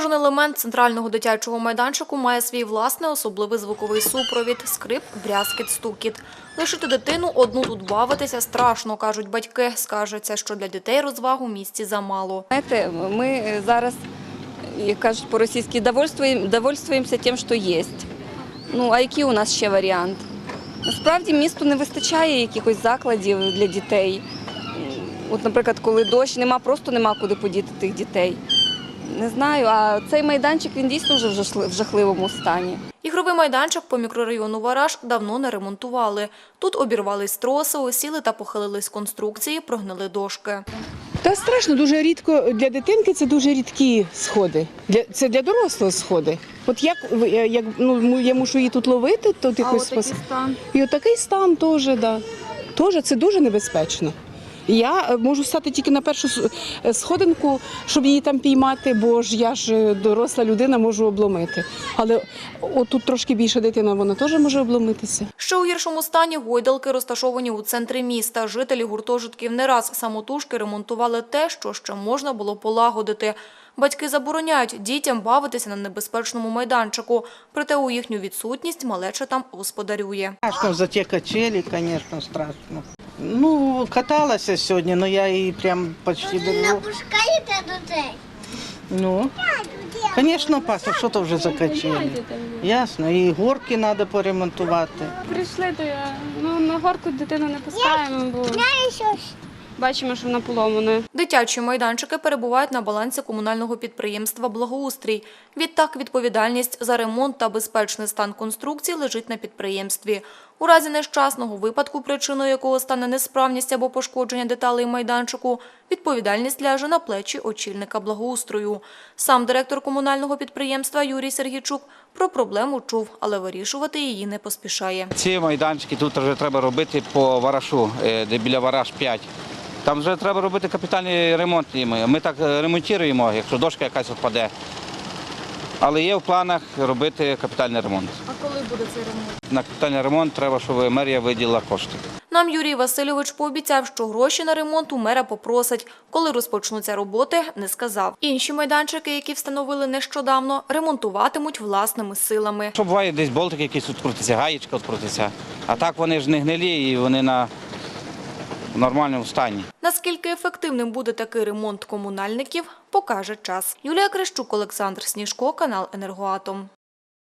Кожен елемент центрального дитячого майданчику має свій власний особливий звуковий супровід – скрип, брязкіт, стукіт. Лишити дитину одну тут бавитися страшно, кажуть батьки. Скажеться, що для дітей розваг у місті замало. Знаєте, ми зараз, як кажуть по-російськи, довольствуєм- довольствуємося тим, що є. Ну, а який у нас ще варіант? Насправді місту не вистачає якихось закладів для дітей. От, наприклад, коли дощ, нема, просто нема куди подіти тих дітей. Не знаю, а цей майданчик він дійсно вже в жахливому стані. Ігровий майданчик по мікрорайону Вараж давно не ремонтували. Тут обірвались троси, осіли та похилились конструкції, прогнили дошки. Та страшно, дуже рідко для дитинки це дуже рідкі сходи. Для це для дорослого сходи. От як я- як ну я мушу її тут ловити, то якось спас... стан. і отакий стан теж, да. Теж це дуже небезпечно. Я е, можу стати тільки на першу е, сходинку, щоб її там піймати, бо ж я ж е, доросла людина можу обломити. Але отут трошки більше дитина, вона теж може обломитися. Ще у гіршому стані гойдалки розташовані у центрі міста. Жителі гуртожитків не раз самотужки ремонтували те, що ще можна було полагодити. Батьки забороняють дітям бавитися на небезпечному майданчику, проте у їхню відсутність малеча там господарює. Страшно за ті качелі, звісно, страшно. Ну, каталася сьогодні, але я її прям почти Не напускаєте пускаєте дітей? Ну, звісно, паса, що то вже за качелі. Ясно, і горки треба поремонтувати. Прийшли, то я ну на горку дитину не пускаємо, бо бачимо, що вона поломана. Дитячі майданчики перебувають на балансі комунального підприємства «Благоустрій». Відтак відповідальність за ремонт та безпечний стан конструкцій лежить на підприємстві. У разі нещасного випадку, причиною якого стане несправність або пошкодження деталей майданчику, відповідальність ляже на плечі очільника благоустрою. Сам директор комунального підприємства Юрій Сергійчук про проблему чув, але вирішувати її не поспішає. Ці майданчики тут вже треба робити по варашу, е, де біля вараж 5. Там вже треба робити капітальний ремонт. Ми так е, ремонтуємо, якщо дошка якась впаде. Але є в планах робити капітальний ремонт. А коли буде цей ремонт? На капітальний ремонт треба, щоб мерія виділила кошти. Нам Юрій Васильович пообіцяв, що гроші на ремонт у мера попросить. Коли розпочнуться роботи, не сказав. Інші майданчики, які встановили нещодавно, ремонтуватимуть власними силами. Щоб буває десь болтик якийсь відкрутиться, гаєчка відкрутиться. А так вони ж не гнилі і вони на нормальному стані. Наскільки ефективним буде такий ремонт комунальників, покаже час. Юлія Крищук, Олександр Сніжко, канал Енергоатом.